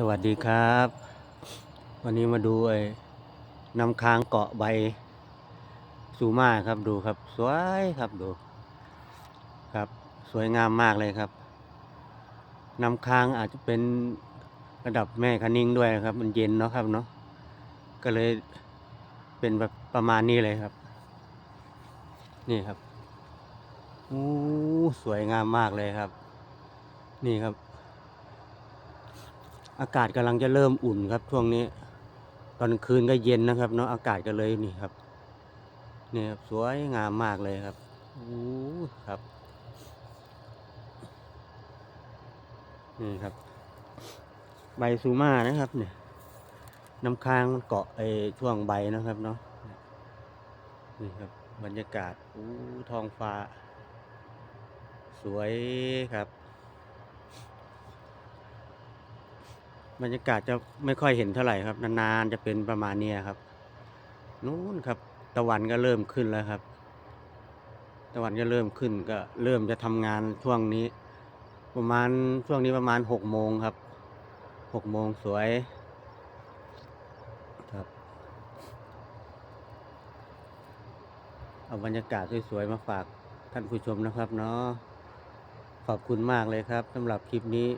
สวัสดีครับ วันนี้มาดูไอ้น้ำค้างเกาะใบซูมาครับดูครับ สวยครับดู ครับ สวยงามมากเลยครับ น้ำค้างอาจจะเป็นระดับแม่คะนิ่งด้วยครับ มันเย็นเนาะครับเนาะก็เลยเป็นแบบประมาณนี้เลยครับ นี่ครับอู้สวยงามมากเลยครับ นี่ครับ อากาศกำลังจะเริ่มอุ่นครับช่วงนี้ ตอนคืนก็เย็นนะครับเนาะอากาศก็เลยนี่ครับนี่ครับสวยงามมากเลยครับอู้ครับนี่ครับ ใบซูมานะครับ เนี่ยน้ำค้างมันเกาะไอช่วงใบนะครับเนาะนี่ครับ บรรยากาศอู้ท้องฟ้า สวยครับ บรรยากาศจะไม่ค่อยเห็นเท่าไหร่ครับ นานๆจะเป็นประมาณนี้ครับ นู้นครับ ตะวันก็เริ่มขึ้นแล้วครับ ตะวันก็เริ่มขึ้นก็เริ่มจะทำงานช่วงนี้ ประมาณช่วงนี้ประมาณหกโมงครับหกโมงสวยครับเอาบรรยากาศสวยๆมาฝากท่านผู้ชมนะครับเนาะขอบคุณมากเลยครับสำหรับคลิปนี้